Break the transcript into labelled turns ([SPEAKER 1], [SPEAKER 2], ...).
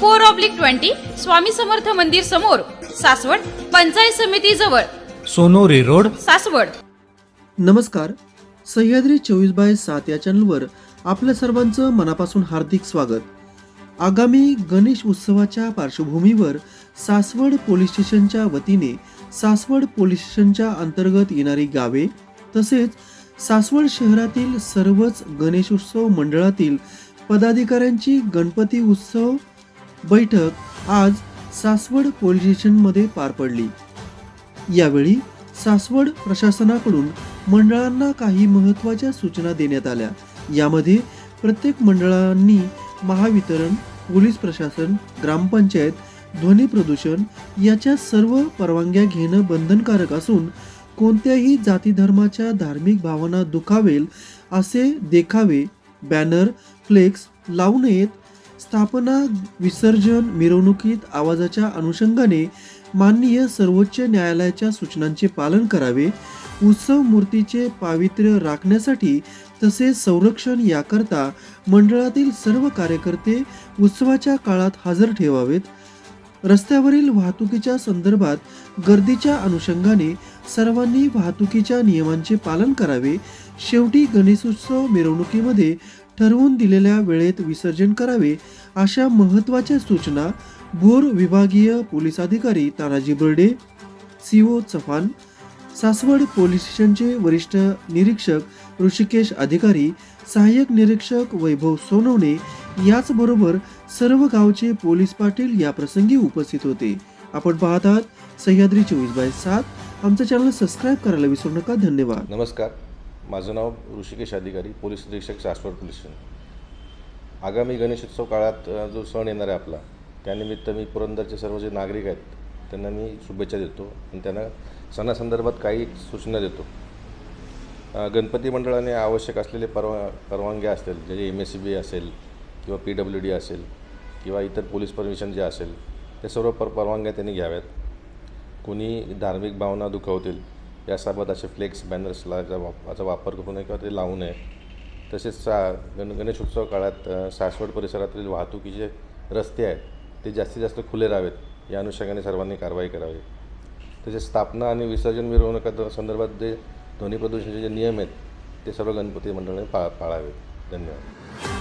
[SPEAKER 1] four oblique twenty Swami Samarth Mandir समोर सासवड पंचायत समिती जवळ.
[SPEAKER 2] Sonori road.
[SPEAKER 1] Saswad.
[SPEAKER 3] नमस्कार. सह्याद्री चोवीस बाय सात या चॅनलवर आपल्या सर्वांचं मनापासून हार्दिक स्वागत. आगामी गणेश उत्सवाच्या पार्श्वभूमीवर सासवड पोलीस स्टेशनच्या वतीने सासवड पोलीस स्टेशनच्या अंतर्गत येणारी गावे तसेच सासवड शहरातील सर्वच गणेशोत्सव मंडळातील पदाधिकाऱ्यांची गणपती उत्सव बैठक आज सासवड पोलीस स्टेशनमध्ये पार पडली. यावेळी सासवड प्रशासनाकडून मंडळांना काही महत्त्वाच्या सूचना देण्यात आल्या. यामध्ये प्रत्येक मंडळांनी महावितरण पोलीस प्रशासन ग्रामपंचायत ध्वनी प्रदूषण याच्या सर्व परवानग्या घेणं बंधनकारक असून कोणत्याही जाती धर्माच्या धार्मिक भावना दुखावेल असे देखावे बॅनर फ्लेक्स लावू नयेत स्थापना विसर्जन मिरवणुकीत आवाजाच्या अनुषंगाने माननीय सर्वोच्च न्यायालयाच्या सूचनांचे पालन करावे उत्सव मूर्तीचे पावित्र्य राखण्यासाठी तसेच संरक्षण याकरता मंडळातील सर्व कार्यकर्ते उत्सवाच्या काळात हजर ठेवावेत. रस्त्यावरील वाहतुकीच्या संदर्भात गर्दीच्या अनुषंगाने सर्वांनी वाहतुकीच्या नियमांचे पालन करावे. शेवटी गणेशोत्सव मिरवणुकीमध्ये ठरवून दिलेल्या वेळेत विसर्जन करावे अशा महत्त्वाच्या सूचना भोर विभागीय पोलीस अधिकारी तानाजी बर्डे सीओ चव्हाण सासवड पोलीस स्टेशनचे वरिष्ठ निरीक्षक ऋषिकेश अधिकारी सहाय्यक निरीक्षक वैभव सोनवणे याचबरोबर सर्व गावचे पोलीस पाटील या प्रसंगी उपस्थित होते. आपण पाहतात सह्याद्री चोवीस बाय सात. आमचं चॅनल सबस्क्राईब करायला विसरू नका. धन्यवाद.
[SPEAKER 4] नमस्कार. माझं नाव ऋषिकेश अधिकारी पोलीस निरीक्षक सासवड पोलीस स्टेशन. आगामी गणेशोत्सव काळात जो सण येणार आहे आपला त्यानिमित्त मी पुरंदरचे सर्व जे नागरिक आहेत त्यांना मी शुभेच्छा देतो आणि त्यांना सणासंदर्भात काही सूचना देतो. गणपती मंडळाने आवश्यक असलेले परवा परवानग्या असतील म्हणजे एम एस सी बी असेल किंवा पी डब्ल्यू डी असेल किंवा इतर पोलीस परमिशन जे असेल ते सर्व पर परवानग्या त्यांनी घ्याव्यात. कोणी धार्मिक भावना दुखावतील यासोबत असे फ्लेक्स बॅनर्सला जा वाप वापर करू नये किंवा ते लावू नये. तसेच सा गण गणेशोत्सव काळात सासवड परिसरातील वाहतुकीचे रस्ते आहेत ते जास्तीत जास्त खुले राहावेत. या अनुषंगाने सर्वांनी कारवाई करावी. तसेच स्थापना आणि विसर्जन मिरवणुका संदर्भात जे ध्वनी प्रदूषणाचे जे नियम आहेत ते सर्व गणपती मंडळाने पा पाळावेत. धन्यवाद.